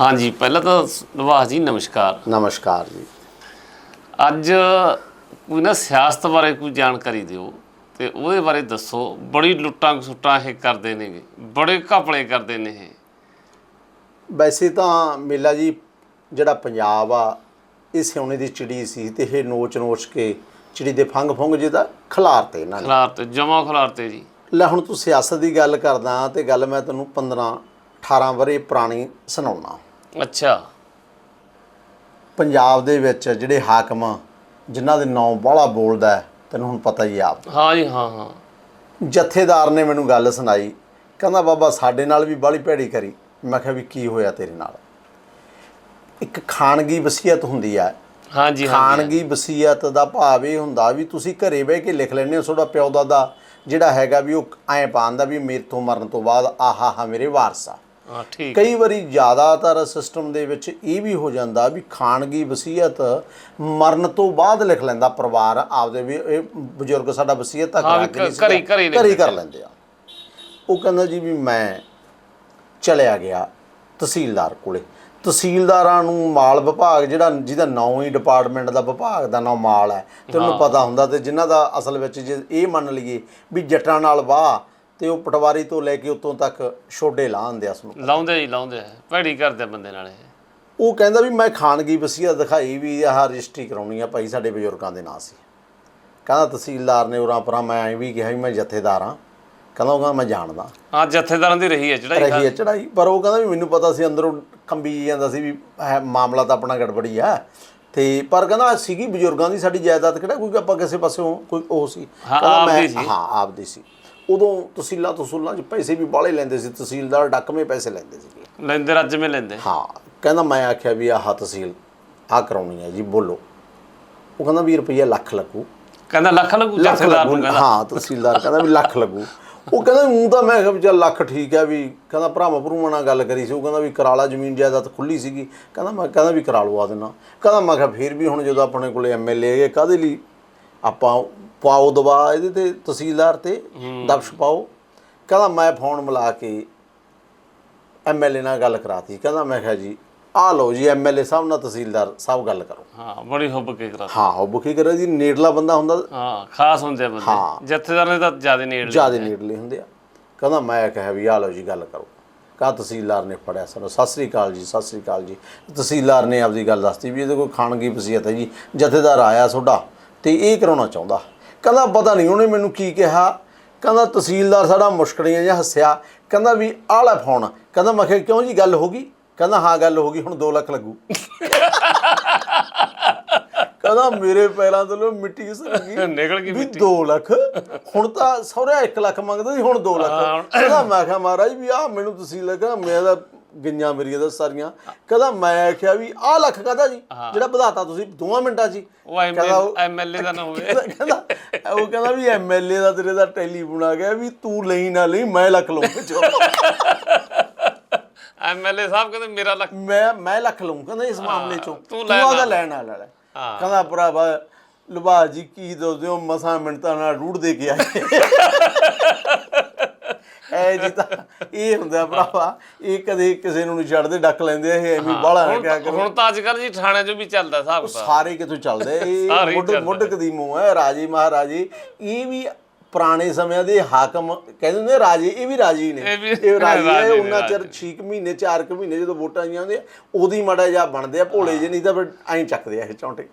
ਹਾਂਜੀ ਪਹਿਲਾਂ ਤਾਂ ਨਿਵਾਸ ਜੀ ਨਮਸਕਾਰ। ਨਮਸਕਾਰ ਜੀ। ਅੱਜ ਕੋਈ ਨਾ ਸਿਆਸਤ ਬਾਰੇ ਕੋਈ ਜਾਣਕਾਰੀ ਦਿਓ ਤੇ ਉਹਦੇ ਬਾਰੇ ਦੱਸੋ। ਬੜੀ ਲੁੱਟਾਂ ਖਸੁੱਟਾਂ ਇਹ ਕਰਦੇ ਨੇਗੇ ਬੜੇ ਘਪਲੇ ਕਰਦੇ ਨੇ ਇਹ। ਵੈਸੇ ਤਾਂ ਮੇਲਾ ਜੀ ਜਿਹੜਾ ਪੰਜਾਬ ਆ ਇਹ ਸਿਉਣੇ ਦੀ ਚਿੜੀ ਸੀ ਤੇ ਇਹ ਨੋਚ ਨੋਚ ਕੇ ਚਿੜੀ ਦੇ ਫੰਗ ਫੁੰਗ ਜਿਹਦਾ ਖਿਲਾਰਤੇ ਇਹਨਾਂ ਨੇ। ਖਿਲਾਰ ਤੇ ਜਮਾ ਖਿਲਾਰ ਤੇ ਜੀ। ਲੈ ਹੁਣ ਤੂੰ ਸਿਆਸਤ ਦੀ ਗੱਲ ਕਰਦਾ ਤੇ ਗੱਲ ਮੈਂ ਤੈਨੂੰ 15 18 ਵਰੇ ਪੁਰਾਣੀ ਸੁਣਾਉਣਾ। ਅੱਛਾ। ਪੰਜਾਬ ਦੇ ਵਿੱਚ ਜਿਹੜੇ ਹਾਕਮ ਜਿਨ੍ਹਾਂ ਦੇ ਨਾਂ ਬਾਹਲਾ ਬੋਲਦਾ ਹੈ, ਤੈਨੂੰ ਹੁਣ ਪਤਾ ਹੀ ਆ ਆਪ ਹਾਂ ਜੀ ਹਾਂ ਹਾਂ। ਜਥੇਦਾਰ ਨੇ ਮੈਨੂੰ ਗੱਲ ਸੁਣਾਈ ਕਹਿੰਦਾ ਬਾਬਾ ਸਾਡੇ ਨਾਲ ਵੀ ਬਾਹਲੀ ਭੈੜੀ ਕਰੀ। ਮੈਂ ਕਿਹਾ ਵੀ ਕੀ ਹੋਇਆ ਤੇਰੇ ਨਾਲ? ਇੱਕ ਖਾਨਗੀ ਵਸੀਅਤ ਹੁੰਦੀ ਆ ਹਾਂ ਜੀ ਹਾਂ ਖਾਨਗੀ ਵਸੀਅਤ ਦਾ ਭਾਵ ਇਹ ਹੁੰਦਾ ਵੀ ਤੁਸੀਂ ਘਰੇ ਬਹਿ ਕੇ ਲਿਖ ਲੈਂਦੇ ਹੋ ਤੁਹਾਡਾ ਪਿਓ ਦਾਦਾ ਜਿਹੜਾ ਹੈਗਾ ਵੀ ਉਹ ਐਂ ਪਾਉਂਦਾ ਵੀ ਮੇਰੇ ਤੋਂ ਮਰਨ ਤੋਂ ਬਾਅਦ ਆਹਾ ਹਾ ਮੇਰੇ ਵਾਰਸ ਆ। ਹਾਂ ਠੀਕ। ਕਈ ਵਾਰੀ ਜ਼ਿਆਦਾਤਰ ਸਿਸਟਮ ਦੇ ਵਿੱਚ ਇਹ ਵੀ ਹੋ ਜਾਂਦਾ ਵੀ ਖਾਨਗੀ ਵਸੀਅਤ ਮਰਨ ਤੋਂ ਬਾਅਦ ਲਿਖ ਲੈਂਦਾ ਪਰਿਵਾਰ ਆਪਦੇ ਵੀ ਇਹ ਬਜ਼ੁਰਗ ਸਾਡਾ ਵਸੀਅਤ ਤਾਂ ਕਰਾ ਕੇ ਘਰੇ- ਘਰੇ ਕਰ ਲੈਂਦੇ ਆ। ਉਹ ਕਹਿੰਦਾ ਜੀ ਵੀ ਮੈਂ ਚਲਿਆ ਗਿਆ ਤਹਿਸੀਲਦਾਰ ਕੋਲੇ। ਤਹਿਸੀਲਦਾਰਾਂ ਨੂੰ ਮਾਲ ਵਿਭਾਗ ਜਿਹੜਾ ਜਿਹਦਾ ਨਾਂ ਹੀ ਡਿਪਾਰਟਮੈਂਟ ਦਾ ਵਿਭਾਗ ਦਾ ਨਾਂ ਮਾਲ ਹੈ ਤੇ ਉਹਨੂੰ ਪਤਾ ਹੁੰਦਾ ਤੇ ਜਿਨ੍ਹਾਂ ਦਾ ਅਸਲ ਵਿੱਚ ਜੇ ਇਹ ਮੰਨ ਲਈਏ ਵੀ ਜੱਟਾਂ ਨਾਲ ਵਾਹ ਤੇ ਉਹ ਪਟਵਾਰੀ ਤੋਂ ਲੈ ਕੇ ਉਤੋਂ ਤੱਕ ਛੋਡੇ ਲਾਹੁੰਦੇ ਆ ਉਸ ਨੂੰ। ਲਾਉਂਦੇ ਜੀ ਲਾਉਂਦੇ ਆ। ਭੈੜੀ ਕਰਦੇ ਆ ਬੰਦੇ ਨਾਲ ਇਹ। ਉਹ ਕਹਿੰਦਾ ਵੀ ਮੈਂ ਖਾਨਗੀ ਵਸੀਅਤ ਦਿਖਾਈ ਵੀ ਆਹ ਰਜਿਸਟਰੀ ਕਰਾਉਣੀ ਆ ਭਾਈ ਸਾਡੇ ਬਜ਼ੁਰਗਾਂ ਦੇ ਨਾਂ ਸੀ। ਕਹਿੰਦਾ ਤਹਿਸੀਲਦਾਰ ਨੇ ਉਰਾਂ ਪਰਾਂ ਮੈਂ ਐਂ ਵੀ ਕਿਹਾ ਵੀ ਮੈਂ ਜਥੇਦਾਰ ਹਾਂ ਕਹਿੰਦਾ ਉਹ ਕਹਿੰਦਾ ਮੈਂ ਜਾਣਦਾ। ਹਾਂ ਜਥੇਦਾਰਾਂ ਦੀ ਰਹੀ ਹੈ ਚੜਾਈ ਰਹੀ ਹੈ ਚੜਾਈ ਪਰ ਉਹ ਕਹਿੰਦਾ ਵੀ ਮੈਨੂੰ ਪਤਾ ਸੀ ਅੰਦਰੋਂ ਕੰਬੀ ਜਾਂਦਾ ਸੀ ਵੀ ਮਾਮਲਾ ਤਾਂ ਆਪਣਾ ਗੜਬੜੀ ਆ। ਤੇ ਪਰ ਕਹਿੰਦਾ ਸੀਗੀ ਬਜ਼ੁਰਗਾਂ ਦੀ ਸਾਡੀ ਜਾਇਦਾਦ ਕਿਹੜਾ? ਕੋਈ ਆਪਾਂ ਕਿਸੇ ਪਾਸਿਓਂ ਕੋਈ ਉਹ ਸੀ। ਹਾਂ, ਕਹਿੰਦਾ ਮੈਂ- ਆਪਦੀ ਸੀ। ਹਾਂ ਆਪਦੀ ਸੀ। ਉਦੋਂ ਤਹਿਸੀਲਾਂ ਤਹਿਸੀਲਾਂ 'ਚ ਪੈਸੇ ਵੀ ਬਾਹਲੇ ਲੈਂਦੇ ਸੀ ਤਹਿਸੀਲਦਾਰ ਡੱਕਵੇਂ ਪੈਸੇ ਲੈਂਦੇ ਸੀ। ਲੈਂਦੇ ਰੱਜਵੇਂ ਲੈਂਦੇ। ਹਾਂ ਕਹਿੰਦਾ ਮੈਂ ਆਖਿਆ ਵੀ ਆਹ ਤਹਿਸੀਲ ਆ ਕਰਾਉਣੀ ਹੈ ਜੀ ਬੋਲੋ। ਉਹ ਕਹਿੰਦਾ 20 ਰੁਪਈਆ ਲੱਖ ਲੱਗੂ। ਕਹਿੰਦਾ ਲੱਖ ਲੱਗੂ ਜਥੇਦਾਰ ਨੂੰ ਕਹਿੰਦਾ। ਹਾਂ ਤਹਿਸੀਲਦਾਰ ਕਹਿੰਦਾ ਵੀ ਲੱਖ ਲੱਗੂ। ਉਹ ਕਹਿੰਦਾ ਉਹ ਤਾਂ ਮੈਂ ਕਿਹਾ ਵੀ ਚੱਲ ਲੱਖ ਠੀਕ ਹੈ ਵੀ ਕਹਿੰਦਾ ਭਰਾਵਾਂ ਭਰੂਵਾਂ ਨਾਲ ਗੱਲ ਕਰੀ ਸੀ। ਉਹ ਕਹਿੰਦਾ ਵੀ ਕਰਾਲਾ ਜ਼ਮੀਨ ਜਾਇਦਾਦ ਖੁੱਲੀ ਸੀਗੀ। ਕਹਿੰਦਾ ਮੈਂ ਕਹਿੰਦਾ ਵੀ ਕਰਾ ਲਵਾ ਦੇਣਾ ਕਹਿੰਦਾ ਮੈਂ ਕਿਹਾ ਫੇਰ ਵੀ ਹੁਣ ਜਦੋਂ ਆਪਣੇ ਕੋਲੇ ਐਮਐਲਏ ਹੈਗੇ ਕਾਦੇ ਲਈ ਆਪਾਂ ਪਾਓ ਦਵਾ ਇਹਦੇ ਤੇ ਤਹਿਸੀਲਦਾਰ ਤੇ ਦਬਸ਼ ਪਾਓ। ਕਹਿੰਦਾ ਮੈਂ ਫੋਨ ਮਿਲਾ ਕੇ ਐਮਐਲਏ ਨਾਲ ਗੱਲ ਕਰਾਤੀ। ਕਹਿੰਦਾ ਮੈਂ ਕਿਹਾ ਜੀ ਆ ਲਓ ਜੀ ਐਮਐਲਏ ਸਾਹਿਬ ਨਾਲ ਤਹਿਸੀਲਦਾਰ ਸਾਹਿਬ ਗੱਲ ਕਰੋ। ਹਾਂ ਬੜੀ ਹੁੱਬ ਕੇ ਕਰਾ ਹਾਂ ਉਹ ਬੁਕੀ ਕਰੇ ਜੀ ਨੇੜਲਾ ਬੰਦਾ ਹੁੰਦਾ। ਹਾਂ ਖਾਸ ਹੁੰਦੇ ਆ ਹਾਂ। ਬੰਦੇ ਜਥੇਦਾਰ ਨੇ ਤਾਂ ਜ਼ਿਆਦਾ ਨੇੜ ਜਿਆਦੇ ਨੇੜਲੇ ਹੁੰਦੇ ਆ। ਕਹਿੰਦਾ ਮੈਂ ਕਿਹਾ ਵੀ ਆ ਲਓ ਜੀ ਗੱਲ ਕਰੋ। ਕਾ ਤਹਿਸੀਲਦਾਰ ਨੇ ਫੜਿਆ ਸਾਨੂੰ। ਸਤਿ ਸ੍ਰੀ ਅਕਾਲ ਜੀ ਸਤਿ ਸ੍ਰੀ ਅਕਾਲ ਜੀ। ਤਹਿਸੀਲਦਾਰ ਨੇ ਆਪਦੀ ਗੱਲ ਦੱਸਤੀ ਵੀ ਇਹਦੇ ਕੋਈ ਖਾਣਗੀ ਵਸੀਅਤ ਹੈ ਜੀ। ਜਥੇਦਾਰ ਆਇਆ ਤੁਹਾਡਾ ਤੇ ਇਹ ਕਰਾਉਣਾ ਚਾਹੁੰਦਾ। ਕਹਿੰਦਾ ਪਤਾ ਨਹੀਂ ਉਹਨੇ ਮੈਨੂੰ ਕੀ ਕਿਹਾ। ਕਹਿੰਦਾ ਤਹਿਸੀਲਦਾਰ ਸਾਡਾ ਮੁਸ਼ਕਲੀਆਂ ਜਿਹਾ ਹੱਸਿਆ। ਕਹਿੰਦਾ ਵੀ ਆਹ ਲੈ ਫੋਨ। ਕਹਿੰਦਾ ਮੈਂ ਕਿਹਾ ਕਿਉਂ ਜੀ ਗੱਲ ਹੋ ਗਈ? ਕਹਿੰਦਾ ਹਾਂ ਗੱਲ ਹੋ ਗਈ ਹੁਣ 2 ਲੱਖ ਲੱਗੂ। ਕਹਿੰਦਾ ਮੇਰੇ ਪੈਰਾਂ ਤੋਂ ਮਿੱਟੀ ਸਰਗੀ ਨਿਕਲ ਗਈ ਵੀ 2 ਲੱਖ। ਹੁਣ ਤਾਂ ਸਹੁਰਿਆ 1 ਲੱਖ ਮੰਗਦਾ ਸੀ ਹੁਣ 2 ਲੱਖ। ਕਹਿੰਦਾ ਮੈਂ ਕਿਹਾ ਮਹਾਰਾਜ ਵੀ ਆ ਮੈਨੂੰ ਤੁਸੀਂ ਲੱਗਾ ਮੈਂ ਤਾਂ ਗਈਆਂ ਮੇਰੀਆਂ ਤਾਂ ਸਾਰੀਆਂ। ਕਹਿੰਦਾ ਮੈਂ ਆਖਿਆ ਵੀ ਆਹ ਲੱਖ ਕਹਦਾ ਜੀ? ਜਿਹੜਾ ਵਧਾਤਾ ਤੁਸੀਂ ਦੋਵਾਂ ਮਿੰਟਾਂ 'ਚ ਉਹ ਐਮਐਲਏ ਦਾ ਨਾ ਹੋਵੇ। ਕਹਿੰਦਾ ਉਹ ਕਹਿੰਦਾ ਵੀ ਐਮਐਲਏ ਦਾ ਤੇਰੇ ਦਾ ਟੈਲੀਫੋਨ ਆ ਗਿਆ ਵੀ ਤੂੰ ਲਈ ਨਾ ਲਈ ਮੈਂ ਲੱਖ ਲਊਂ ਜੋ ਐਮਐਲਏ ਸਾਹਿਬ ਕਹਿੰਦੇ ਮੇਰਾ ਲੱਖ ਮੈਂ ਮੈਂ ਲੱਖ ਲਊਂ ਕਹਿੰਦਾ ਇਸ ਮਾਮਲੇ ਚੋਂ। ਤੂੰ ਤੂੰ ਲੈ ਆਦਾ ਲਾ। ਲੈਣ ਵਾਲਾ ਹਾਂ। ਕਹਿੰਦਾ ਭਰਾਵਾ ਲੁਭਾ ਜੀ ਕੀ ਦੋਦੇ ਹੋ? ਮਸਾਂ ਮਿੰਟਾਂ ਨਾਲ ਰੂੜ ਦੇ ਕੇ ਆਏ। ਐ ਜੀ ਤਾਂ ਇਹ ਹੁੰਦਾ ਭਰਾਵਾ ਇਹ ਕਦੇ ਕਿਸੇ ਨੂੰ ਨਹੀਂ ਛੱਡਦੇ ਡੱਕ ਲੈਂਦੇ ਇਹ ਐਵੇਂ ਬਾਹਲਾ ਹੁਣ ਕਿਆ ਤਾਂ- ਕਰੋ ਹੁਣ ਤਾਂ ਅੱਜ ਕੱਲ ਜੀ ਥਾਣੇ 'ਚ ਵੀ ਚੱਲਦਾ ਹਿਸਾਬ ਕਿਤਾਬ। ਸਾਰੇ ਕਿਥੋਂ ਚੱਲਦੇ? ਇਹ ਮੁੱਢ। ਮੁੱਢ ਕਦੀਮੋਂ ਹੈ ਰਾਜੇ ਮਹਾਰਾਜੇ ਇਹ ਵੀ ਪੁਰਾਣੇ ਸਮਿਆਂ ਦੇ ਹਾਕਮ ਕਹਿੰਦੇ ਹੁੰਦੇ ਰਾਜੇ ਇਹ ਵੀ ਰਾਜੀ ਨੇ। ਇਹ ਰਾਜੀ ਹੈ ਨੇ, ਉਹਨਾਂ ਚਿਰ 6 ਮਹੀਨੇ 4 ਮਹੀਨੇ ਜਦੋਂ ਵੋਟਾਂ ਆਈਆਂ ਹੁੰਦੀਆਂ ਉਦੋਂ ਹੀ ਮਾੜਾ ਜਿਹਾ ਬਣਦੇ ਆ ਭੋਲੇ ਜਿਹੇ ਨਹੀਂ ਤਾਂ ਫਿਰ ਐਂ ਚੱਕਦੇ ਆ ਇਹ ਚੌਂਟੇ।